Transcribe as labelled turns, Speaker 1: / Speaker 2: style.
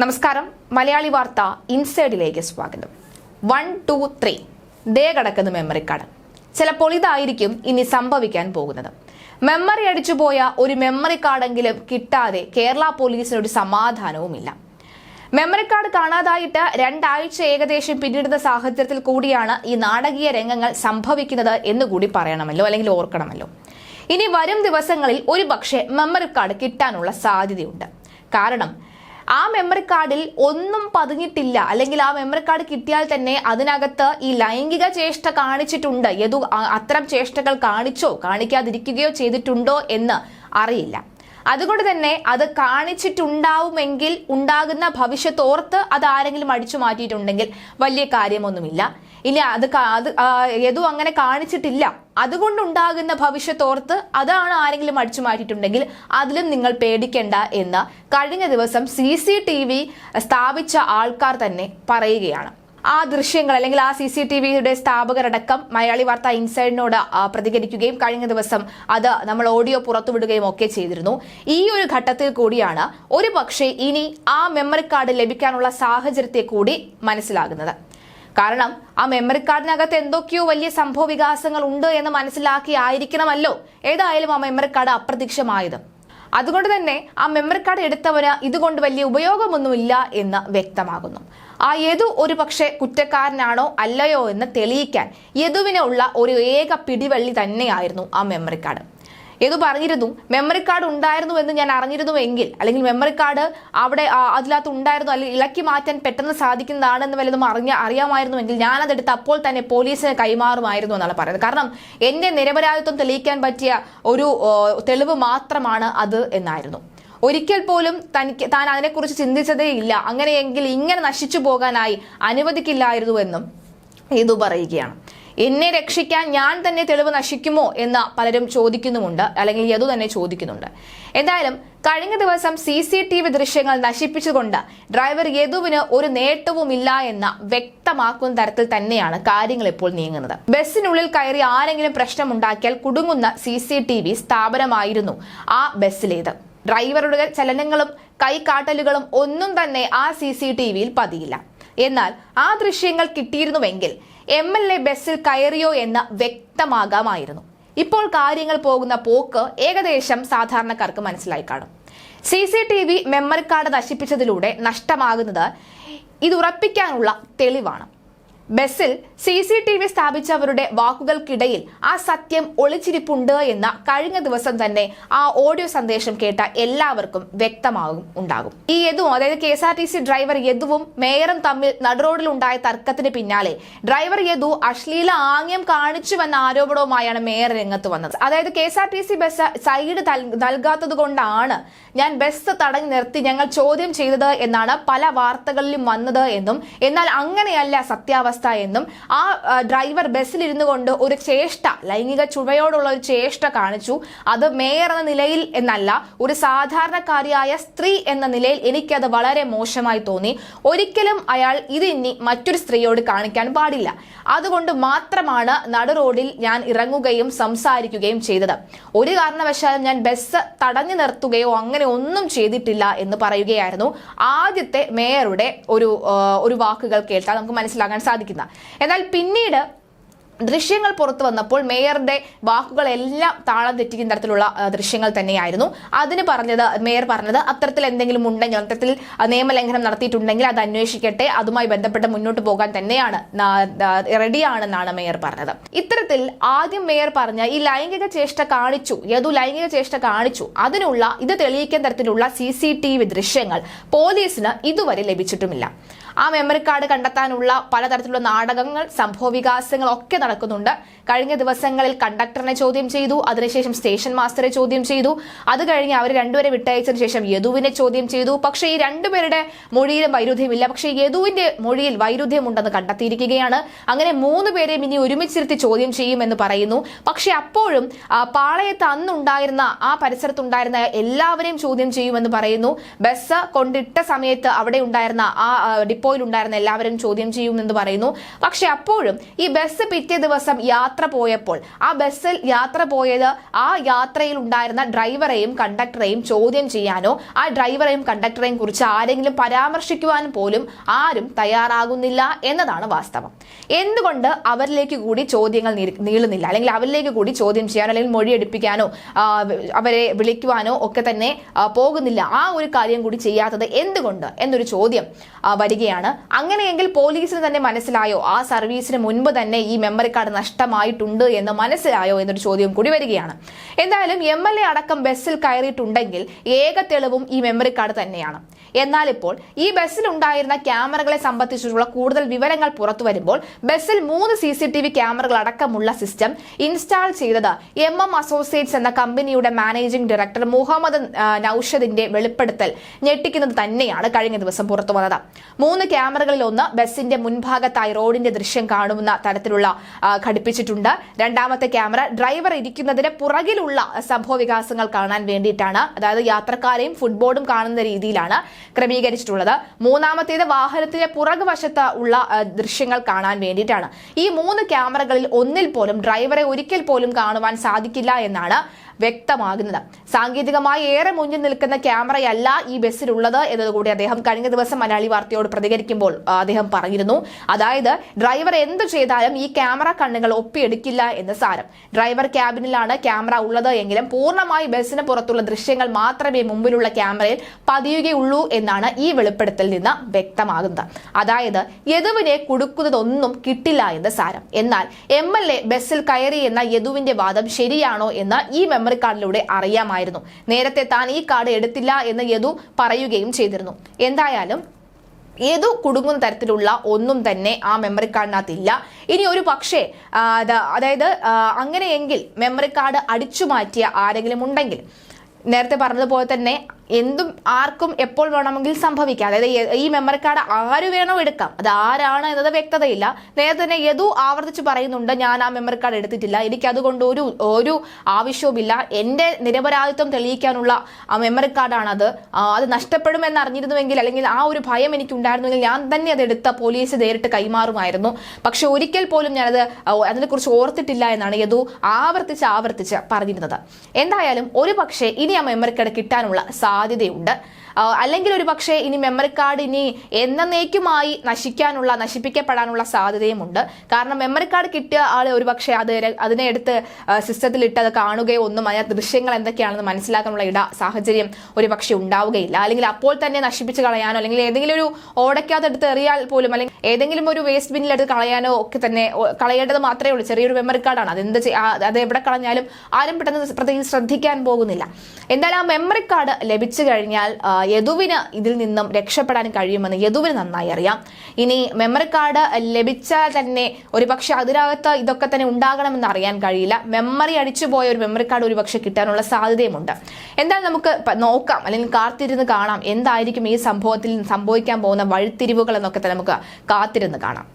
Speaker 1: നമസ്കാരം. മലയാളി വാർത്ത ഇൻസൈഡിലേക്ക് സ്വാഗതം. One two three. ദേ കടക്കുന്ന മെമ്മറി കാർഡ് ചിലപ്പോൾ ഇതായിരിക്കും ഇനി സംഭവിക്കാൻ പോകുന്നത്. മെമ്മറി അടിച്ചുപോയ ഒരു മെമ്മറി കാർഡെങ്കിലും കിട്ടാതെ കേരള പോലീസിന് ഒരു സമാധാനവുമില്ല. മെമ്മറി കാർഡ് കാണാതായിട്ട് രണ്ടാഴ്ച ഏകദേശം പിന്നിടുന്ന സാഹചര്യത്തിൽ കൂടിയാണ് ഈ നാടകീയ രംഗങ്ങൾ സംഭവിക്കുന്നത് എന്ന് കൂടി പറയണമല്ലോ അല്ലെങ്കിൽ ഓർക്കണമല്ലോ. ഇനി വരും ദിവസങ്ങളിൽ ഒരു പക്ഷേ മെമ്മറി കാർഡ് കിട്ടാനുള്ള സാധ്യതയുണ്ട്. കാരണം ആ മെമ്മറി കാർഡിൽ ഒന്നും പതിഞ്ഞിട്ടില്ല. അല്ലെങ്കിൽ ആ മെമ്മറി കാർഡ് കിട്ടിയാൽ തന്നെ അതിനകത്ത് ഈ ലൈംഗിക ചേഷ്ട കാണിച്ചിട്ടുണ്ട്. ഏതു അത്തരം ചേഷ്ടകൾ കാണിച്ചോ കാണിക്കാതിരിക്കുകയോ ചെയ്തിട്ടുണ്ടോ എന്ന് അറിയില്ല. അതുകൊണ്ട് തന്നെ അത് കാണിച്ചിട്ടുണ്ടാവുമെങ്കിൽ ഉണ്ടാകുന്ന ഭവിഷ്യത്ത് ഓർത്ത് അത് ആരെങ്കിലും അടിച്ചു മാറ്റിയിട്ടുണ്ടെങ്കിൽ വലിയ കാര്യമൊന്നുമില്ല. ഇനി അത് അത് ഏതും അങ്ങനെ കാണിച്ചിട്ടില്ല. അതുകൊണ്ടുണ്ടാകുന്ന ഭവിഷ്യത്തോർത്ത് അതാണ് ആരെങ്കിലും അടിച്ചു മാറ്റിയിട്ടുണ്ടെങ്കിൽ അതിലും നിങ്ങൾ പേടിക്കേണ്ട എന്ന് കഴിഞ്ഞ ദിവസം സി സ്ഥാപിച്ച ആൾക്കാർ തന്നെ പറയുകയാണ്. ആ ദൃശ്യങ്ങൾ അല്ലെങ്കിൽ ആ സി സി ടി വിയുടെ സ്ഥാപകരടക്കം മലയാളി വാർത്ത ഇൻസൈഡിനോട് പ്രതികരിക്കുകയും കഴിഞ്ഞ ദിവസം അത് നമ്മൾ ഓഡിയോ പുറത്തുവിടുകയും ഒക്കെ ചെയ്തിരുന്നു. ഈ ഒരു ഘട്ടത്തിൽ കൂടിയാണ് ഒരു പക്ഷേ ഇനി ആ മെമ്മറി കാർഡ് ലഭിക്കാനുള്ള സാഹചര്യത്തെ കൂടി മനസ്സിലാകുന്നത്. കാരണം ആ മെമ്മറി കാർഡിനകത്ത് എന്തൊക്കെയോ വലിയ സംഭവ വികാസങ്ങൾ ഉണ്ട് എന്ന് മനസ്സിലാക്കി ആയിരിക്കണമല്ലോ. ഏതായാലും ആ മെമ്മറി കാർഡ് അപ്രത്യക്ഷമായത്. അതുകൊണ്ട് തന്നെ ആ മെമ്മറി കാർഡ് എടുത്തവന് ഇതുകൊണ്ട് വലിയ ഉപയോഗമൊന്നുമില്ല എന്ന് വ്യക്തമാകുന്നു. ആ യദു ഒരു പക്ഷേ കുറ്റക്കാരനാണോ അല്ലയോ എന്ന് തെളിയിക്കാൻ യദുവിനുള്ള ഒരു ഏക പിടിവള്ളി തന്നെയായിരുന്നു ആ മെമ്മറി കാർഡ് യദു പറഞ്ഞിരുന്നു മെമ്മറി കാർഡ് ഉണ്ടായിരുന്നു എന്ന് ഞാൻ അറിഞ്ഞിരുന്നുവെങ്കിൽ അല്ലെങ്കിൽ മെമ്മറി കാർഡ് അവിടെ അതിനകത്ത് ഉണ്ടായിരുന്നു അല്ലെങ്കിൽ ഇളക്കി മാറ്റാൻ പെട്ടെന്ന് സാധിക്കുന്നതാണെന്ന് വല്ലതും അറിഞ്ഞ അറിയാമായിരുന്നുവെങ്കിൽ ഞാനതെടുത്ത് അപ്പോൾ തന്നെ പോലീസിന് കൈമാറുമായിരുന്നു എന്നാണ് പറയുന്നത്. കാരണം എന്റെ നിരപരാധിത്വം തെളിയിക്കാൻ പറ്റിയ ഒരു തെളിവ് മാത്രമാണ് അത് എന്നായിരുന്നു. ഒരിക്കൽ പോലും തനിക്ക് താൻ അതിനെക്കുറിച്ച് ചിന്തിച്ചതേ ഇല്ല. അങ്ങനെയെങ്കിൽ ഇങ്ങനെ നശിച്ചു പോകാനായി അനുവദിക്കില്ലായിരുന്നു എന്നും ഇതു പറയുകയാണ്. എന്നെ രക്ഷിക്കാൻ ഞാൻ തന്നെ തെളിവ് നശിക്കുമോ എന്ന് പലരും ചോദിക്കുന്നുമുണ്ട്. അല്ലെങ്കിൽ യദു തന്നെ ചോദിക്കുന്നുണ്ട്. എന്തായാലും കഴിഞ്ഞ ദിവസം സി സി ടി വി ദൃശ്യങ്ങൾ നശിപ്പിച്ചുകൊണ്ട് ഡ്രൈവർ യദുവിന് ഒരു നേട്ടവുമില്ല എന്ന് വ്യക്തമാക്കുന്ന തരത്തിൽ തന്നെയാണ് കാര്യങ്ങൾ ഇപ്പോൾ നീങ്ങുന്നത്. ബസ്സിനുള്ളിൽ കയറി ആരെങ്കിലും പ്രശ്നമുണ്ടാക്കിയാൽ കുടുങ്ങുന്ന സി സി ടി വി സ്ഥാപനമായിരുന്നു ആ ബസ്സിലേത്. ഡ്രൈവറുടെ ചലനങ്ങളും കൈകാട്ടലുകളും ഒന്നും തന്നെ ആ സി സി ടി വിയിൽ പതിയില്ല. എന്നാൽ ആ ദൃശ്യങ്ങൾ കിട്ടിയിരുന്നുവെങ്കിൽ എം എൽ എ ബസ്സിൽ കയറിയോ എന്ന് വ്യക്തമാകാമായിരുന്നു. ഇപ്പോൾ കാര്യങ്ങൾ പോകുന്ന പോക്ക് ഏകദേശം സാധാരണക്കാർക്ക് മനസ്സിലായി കാണും. C C T V memory card നശിപ്പിച്ചതിലൂടെ നഷ്ടമാകുന്നത് ഇത് ഉറപ്പിക്കാനുള്ള തെളിവാണ്. ബസ്സിൽ സി സി ടി വി സ്ഥാപിച്ചവരുടെ വാക്കുകൾക്കിടയിൽ ആ സത്യം ഒളിച്ചിരിപ്പുണ്ട് എന്ന കഴിഞ്ഞ ദിവസം തന്നെ ആ ഓഡിയോ സന്ദേശം കേട്ട എല്ലാവർക്കും വ്യക്തമാകും ഉണ്ടാകും. ഈ യദുവും അതായത് K S R T C driver യദുവും മേയറും തമ്മിൽ നടുറോഡിലുണ്ടായ തർക്കത്തിന് പിന്നാലെ ഡ്രൈവർ യദു അശ്ലീല ആംഗ്യം കാണിച്ചുവെന്ന ആരോപണവുമായാണ് മേയർ രംഗത്ത് വന്നത്. അതായത് K S R T C bus side നൽകാത്തത് കൊണ്ടാണ് ഞാൻ ബസ് തടഞ്ഞു നിർത്തി ഞങ്ങൾ ചോദ്യം ചെയ്തത് എന്നാണ് പല വാർത്തകളിലും വന്നത് എന്നും എന്നാൽ അങ്ങനെയല്ല സത്യാവസ്ഥ എന്നും ആ ഡ്രൈവർ ബസ്സിലിരുന്നു കൊണ്ട് ഒരു ചേഷ്ട ലൈംഗിക ചുവയോടുള്ള ഒരു ചേഷ്ട കാണിച്ചു. അത് മേയർ എന്ന നിലയിൽ എന്നല്ല ഒരു സാധാരണക്കാരിയായ സ്ത്രീ എന്ന നിലയിൽ എനിക്കത് വളരെ മോശമായി തോന്നി. ഒരിക്കലും അയാൾ ഇത് ഇനി മറ്റൊരു സ്ത്രീയോട് കാണിക്കാൻ പാടില്ല. അതുകൊണ്ട് മാത്രമാണ് നടു റോഡിൽ ഞാൻ ഇറങ്ങുകയും സംസാരിക്കുകയും ചെയ്തത്. ഒരു കാരണവശാലും ഞാൻ ബസ് തടഞ്ഞു നിർത്തുകയോ അങ്ങനെ ഒന്നും ചെയ്തിട്ടില്ല എന്ന് പറയുകയായിരുന്നു. ആദ്യത്തെ മേയറുടെ ഒരു ഒരു വാക്കുകൾ കേട്ടാൽ നമുക്ക് മനസ്സിലാക്കാൻ സാധിക്കുന്ന. എന്നാൽ പിന്നീട് ദൃശ്യങ്ങൾ പുറത്തു വന്നപ്പോൾ മേയറുടെ വാക്കുകളെല്ലാം താളം തെറ്റിക്കുന്ന തരത്തിലുള്ള ദൃശ്യങ്ങൾ തന്നെയായിരുന്നു. അതിന് പറഞ്ഞത് മേയർ പറഞ്ഞത് അത്തരത്തിൽ എന്തെങ്കിലും ഉണ്ടെങ്കിൽ അത്തരത്തിൽ നിയമലംഘനം നടത്തിയിട്ടുണ്ടെങ്കിൽ അത് അന്വേഷിക്കട്ടെ അതുമായി ബന്ധപ്പെട്ട് മുന്നോട്ട് പോകാൻ തന്നെയാണ് റെഡിയാണെന്നാണ് മേയർ പറഞ്ഞത്. ഇത്തരത്തിൽ ആദ്യം മേയർ പറഞ്ഞ ഈ ലൈംഗിക ചേഷ്ട കാണിച്ചു ഏതു ലൈംഗിക ചേഷ്ട കാണിച്ചു അതിനുള്ള ഇത് തെളിയിക്കുന്ന തരത്തിലുള്ള സി സി ടി വി ദൃശ്യങ്ങൾ പോലീസിന് ഇതുവരെ ലഭിച്ചിട്ടുമില്ല. ആ മെമ്മറി കാർഡ് കണ്ടെത്താനുള്ള പലതരത്തിലുള്ള നാടകങ്ങൾ സംഭവ വികാസങ്ങൾ ഒക്കെ നടക്കുന്നുണ്ട്. കഴിഞ്ഞ ദിവസങ്ങളിൽ കണ്ടക്ടറിനെ ചോദ്യം ചെയ്തു. അതിനുശേഷം സ്റ്റേഷൻ മാസ്റ്ററെ ചോദ്യം ചെയ്തു. അത് കഴിഞ്ഞ് അവർ രണ്ടുപേരെ വിട്ടയച്ചതിന് ശേഷം യദുവിനെ ചോദ്യം ചെയ്തു. പക്ഷേ ഈ രണ്ടുപേരുടെ മൊഴിയിലും വൈരുദ്ധ്യമില്ല പക്ഷേ യദുവിന്റെ മൊഴിയിൽ വൈരുദ്ധ്യമുണ്ടെന്ന് കണ്ടെത്തിയിരിക്കുകയാണ്. അങ്ങനെ മൂന്ന് പേരെയും ഇനി ഒരുമിച്ചിരുത്തി ചോദ്യം ചെയ്യുമെന്ന് പറയുന്നു. പക്ഷേ അപ്പോഴും പാളയത്ത് അന്നുണ്ടായിരുന്ന ആ പരിസരത്തുണ്ടായിരുന്ന എല്ലാവരെയും ചോദ്യം ചെയ്യുമെന്ന് പറയുന്നു. ബസ് കൊണ്ടിട്ട സമയത്ത് അവിടെ ഉണ്ടായിരുന്ന ആ, ഡിപ്പോയിൽ ഉണ്ടായിരുന്ന എല്ലാവരും ചോദ്യം ചെയ്യുമെന്ന് പറയുന്നു. പക്ഷെ അപ്പോഴും ഈ ബസ് പിറ്റേ പിറ്റേ ദിവസം യാത്ര പോയപ്പോൾ ആ ബസ്സിൽ യാത്ര പോയത് ആ യാത്രയിൽ ഉണ്ടായിരുന്ന ഡ്രൈവറെയും കണ്ടക്ടറെയും ചോദ്യം ചെയ്യാനോ ആ ഡ്രൈവറെയും കണ്ടക്ടറെയും കുറിച്ച് ആരെങ്കിലും പരാമർശിക്കുവാൻ പോലും ആരും തയ്യാറാകുന്നില്ല എന്നതാണ് വാസ്തവം. എന്തുകൊണ്ട് അവരിലേക്ക് കൂടി ചോദ്യങ്ങൾ നീളുന്നില്ല? അല്ലെങ്കിൽ അവരിലേക്ക് കൂടി ചോദ്യം ചെയ്യാനോ അല്ലെങ്കിൽ മൊഴിയെടുപ്പിക്കാനോ അവരെ വിളിക്കുവാനോ ഒക്കെ തന്നെ പോകുന്നില്ല. ആ ഒരു കാര്യം കൂടി ചെയ്യാത്തത് എന്തുകൊണ്ട് എന്നൊരു ചോദ്യം വരികയാണ്. അങ്ങനെയെങ്കിൽ പോലീസിന് തന്നെ മനസ്സിലായോ? ആ സർവീസിന് മുൻപ് തന്നെ ഈ മെമ്മറി കാർഡ് നഷ്ടമായിട്ടുണ്ട് എന്ന് മനസ്സിലായോ എന്നൊരു ചോദ്യം കൂടി വരികയാണ്. എന്തായാലും എ അടക്കം ബസ്സിൽ കയറിയിട്ടുണ്ടെങ്കിൽ ഏക തെളിവും ഈ മെമ്മറി കാർഡ് തന്നെയാണ്. എന്നാൽ ഇപ്പോൾ ഈ ബസ്സിൽ ഉണ്ടായിരുന്ന ക്യാമറകളെ സംബന്ധിച്ചിട്ടുള്ള കൂടുതൽ വിവരങ്ങൾ പുറത്തു വരുമ്പോൾ ബസ്സിൽ മൂന്ന് സി സി ടി വി ക്യാമറകൾ അടക്കമുള്ള സിസ്റ്റം ഇൻസ്റ്റാൾ ചെയ്തത് എം എം അസോസിയേറ്റ്സ് എന്ന കമ്പനിയുടെ മാനേജിംഗ് ഡയറക്ടർ മുഹമ്മദ് നൌഷദിന്റെ വെളിപ്പെടുത്തൽ ഞെട്ടിക്കുന്നത് തന്നെയാണ് കഴിഞ്ഞ ദിവസം പുറത്തു വന്നത്. മൂന്ന് ക്യാമറകളിൽ ഒന്ന് ബസ്സിന്റെ മുൻഭാഗത്തായി റോഡിന്റെ ദൃശ്യം കാണുന്ന തരത്തിലുള്ള ഘടിപ്പിച്ചിട്ടുണ്ട്. രണ്ടാമത്തെ ക്യാമറ ഡ്രൈവർ ഇരിക്കുന്നതിന് പുറകിലുള്ള സംഭവ വികാസങ്ങൾ കാണാൻ വേണ്ടിയിട്ടാണ്. അതായത് യാത്രക്കാരെയും ഫുട്ബോളും കാണുന്ന രീതിയിലാണ് ക്രമീകരിച്ചിട്ടുള്ളത്. മൂന്നാമത്തേത് വാഹനത്തിന്റെ പുറകുവശത്ത് ഉള്ള ദൃശ്യങ്ങൾ കാണാൻ വേണ്ടിയിട്ടാണ്. ഈ മൂന്ന് ക്യാമറകളിൽ ഒന്നിൽ പോലും ഡ്രൈവറെ ഒരിക്കൽ പോലും കാണുവാൻ സാധിക്കില്ല എന്നാണ് വ്യക്തമാകുന്നത്. സാങ്കേതികമായി ഏറെ മുന്നിൽ നിൽക്കുന്ന ക്യാമറയല്ല ഈ ബസ്സിലുള്ളത് എന്നതുകൂടി അദ്ദേഹം കഴിഞ്ഞ ദിവസം മലയാളി വാർത്തയോട് പ്രതികരിക്കുമ്പോൾ അദ്ദേഹം പറഞ്ഞിരുന്നു. അതായത് ഡ്രൈവർ എന്ത് ചെയ്താലും ഈ ക്യാമറ കണ്ണുകൾ ഒപ്പിയെടുക്കില്ല എന്ന് സാരം. ഡ്രൈവർ ക്യാബിനിലാണ് ക്യാമറ ഉള്ളത് എങ്കിലും പൂർണമായി ബസ്സിന് പുറത്തുള്ള ദൃശ്യങ്ങൾ മാത്രമേ മുമ്പിലുള്ള ക്യാമറയിൽ പതിയുകയുള്ളൂ എന്നാണ് ഈ വെളിപ്പെടുത്തൽ നിന്ന് വ്യക്തമാകുന്നത്. അതായത് യദുവിനെ കൊടുക്കുന്നതൊന്നും കിട്ടില്ല എന്ന് സാരം. എന്നാൽ എം എൽ എ ബസ്സിൽ കയറി എന്ന യദുവിന്റെ വാദം ശരിയാണോ എന്ന് ഈ മെമ്മറി കാർഡിലൂടെ അറിയാമായിരുന്നു. നേരത്തെ താൻ ഈ കാർഡ് എടുത്തില്ല എന്ന് യദു പറയുകയും ചെയ്തിരുന്നു. എന്തായാലും ഏതു കുടുങ്ങുന്ന തരത്തിലുള്ള ഒന്നും തന്നെ ആ മെമ്മറി കാർഡിനകത്തില്ല ഇനി ഒരു പക്ഷേ അതായത് അങ്ങനെയെങ്കിൽ മെമ്മറി കാർഡ് അടിച്ചു മാറ്റിയ ആരെങ്കിലും ഉണ്ടെങ്കിൽ നേരത്തെ പറഞ്ഞതുപോലെ തന്നെ എന്തും ആർക്കും എപ്പോൾ വേണമെങ്കിൽ സംഭവിക്കാം. അതായത് ഈ മെമ്മറി കാർഡ് ആര് വേണോ എടുക്കാം. അത് ആരാണ് എന്നത് വ്യക്തതയില്ല. നേരത്തെ തന്നെ യദു ആവർത്തിച്ച് പറയുന്നുണ്ട് ഞാൻ ആ മെമ്മറി കാർഡ് എടുത്തിട്ടില്ല. എനിക്ക് അതുകൊണ്ട് ഒരു ഒരു ആവശ്യവുമില്ല. എന്റെ നിരപരാധിത്വം തെളിയിക്കാനുള്ള ആ മെമ്മറി കാർഡാണ് അത് നഷ്ടപ്പെടുമെന്ന് അറിഞ്ഞിരുന്നുവെങ്കിൽ അല്ലെങ്കിൽ ആ ഒരു ഭയം എനിക്ക് ഉണ്ടായിരുന്നുവെങ്കിൽ ഞാൻ തന്നെ അത് എടുത്ത പോലീസ് നേരിട്ട് കൈമാറുമായിരുന്നു. പക്ഷെ ഒരിക്കൽ പോലും ഞാനത് അതിനെക്കുറിച്ച് ഓർത്തിട്ടില്ല എന്നാണ് യദു ആവർത്തിച്ച് ആവർത്തിച്ച് പറഞ്ഞിരുന്നത്. എന്തായാലും ഒരു പക്ഷേ ഇനി ആ മെമ്മറി കാർഡ് കിട്ടാനുള്ള സാധ്യതയുണ്ട്. അല്ലെങ്കിൽ ഒരു പക്ഷേ ഇനി മെമ്മറി കാർഡ് ഇനി എന്നേക്കുമായി നശിക്കാനുള്ള നശിപ്പിക്കപ്പെടാനുള്ള സാധ്യതയുമുണ്ട്. കാരണം മെമ്മറി കാർഡ് കിട്ടിയ ആൾ ഒരു പക്ഷേ അത് അതിനെ എടുത്ത് സിസ്റ്റത്തിൽ ഇട്ട് അത് കാണുകയോ ഒന്നും അതിനകത്ത് ദൃശ്യങ്ങൾ എന്തൊക്കെയാണെന്ന് മനസ്സിലാക്കാനുള്ള ഇട സാഹചര്യം ഒരു പക്ഷേ ഉണ്ടാവുകയില്ല. അല്ലെങ്കിൽ അപ്പോൾ തന്നെ നശിപ്പിച്ച് കളയാനോ അല്ലെങ്കിൽ ഏതെങ്കിലും ഒരു ഓടയ്ക്കകത്ത് എടുത്ത് എറിയാൽ പോലും അല്ലെങ്കിൽ ഏതെങ്കിലും ഒരു വേസ്റ്റ് ബിന്നിൽ എടുത്ത് കളയാനോ ഒക്കെ തന്നെ കളയേണ്ടത് മാത്രമേ ഉള്ളൂ. ചെറിയൊരു മെമ്മറി കാർഡാണ് അതെന്ത് അത് എവിടെ കളഞ്ഞാലും ആരും പെട്ടെന്ന് പ്രത്യേകിച്ച് ശ്രദ്ധിക്കാൻ പോകുന്നില്ല. എന്തായാലും ആ മെമ്മറി കാർഡ് ലഭിച്ചു കഴിഞ്ഞാൽ യദുവിന് ഇതിൽ നിന്നും രക്ഷപ്പെടാൻ കഴിയുമെന്ന് യദുവിന് നന്നായി അറിയാം. ഇനി മെമ്മറി കാർഡ് ലഭിച്ചാൽ തന്നെ ഒരുപക്ഷെ അതിനകത്ത് ഇതൊക്കെ തന്നെ ഉണ്ടാകണമെന്ന് അറിയാൻ കഴിയില്ല. മെമ്മറി അടിച്ചു പോയ ഒരു മെമ്മറി കാർഡ് ഒരുപക്ഷെ കിട്ടാനുള്ള സാധ്യതയുമുണ്ട്. എന്തായാലും നമുക്ക് നോക്കാം. അല്ലെങ്കിൽ കാത്തിരുന്ന് കാണാം. എന്തായിരിക്കും ഈ സംഭവത്തിൽ സംഭവിക്കാൻ പോകുന്ന വഴിത്തിരിവുകൾ എന്നൊക്കെ തന്നെ നമുക്ക് കാത്തിരുന്ന് കാണാം.